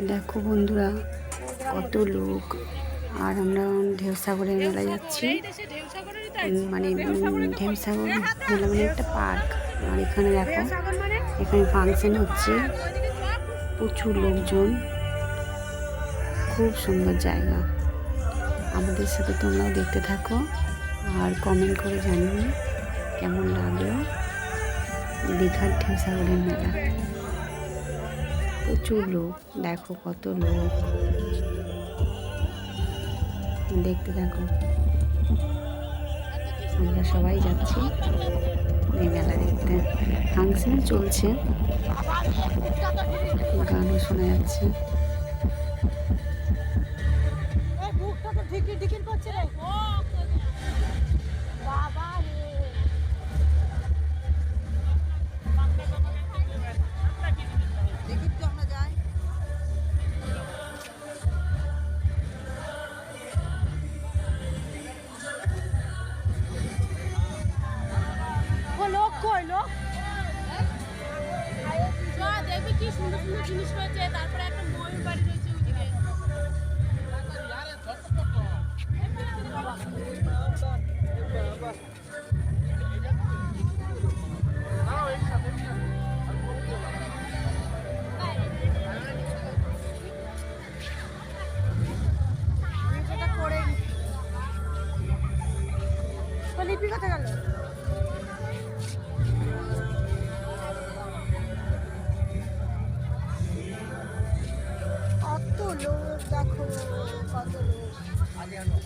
দেখো বন্ধুরা, কত লোক। আর আমরা ঢেউসাগরের মেলায় যাচ্ছি। মানে ঢেউসাগর মেলা মানে একটা পার্ক। আর এখানে দেখো, এখানে ফাংশন হচ্ছে। প্রচুর লোকজন। খুব সুন্দর জায়গা। আমাদের সাথে তোমরাও দেখতে থাকো। আর কমেন্ট করে জানিও কেমন লাগল দীঘার ঢেউসাগরের মেলা। প্রচুর লোক, দেখো কত লোক। দেখতে দেখো আমরা সবাই যাচ্ছি। এই মেলা দেখতে। ফাংশন চলছে। গানও শোনা যাচ্ছে। কই লোক দেখবি কি সুন্দর সুন্দর জিনিস রয়েছে তারপরে লিপি কথা গেল। কত লোক দেখো কত লোক।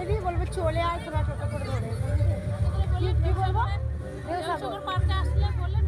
বলে দিই বলবে চলে আয় তোরা টোটো করে ধরে কি বলব? আসলে টোটো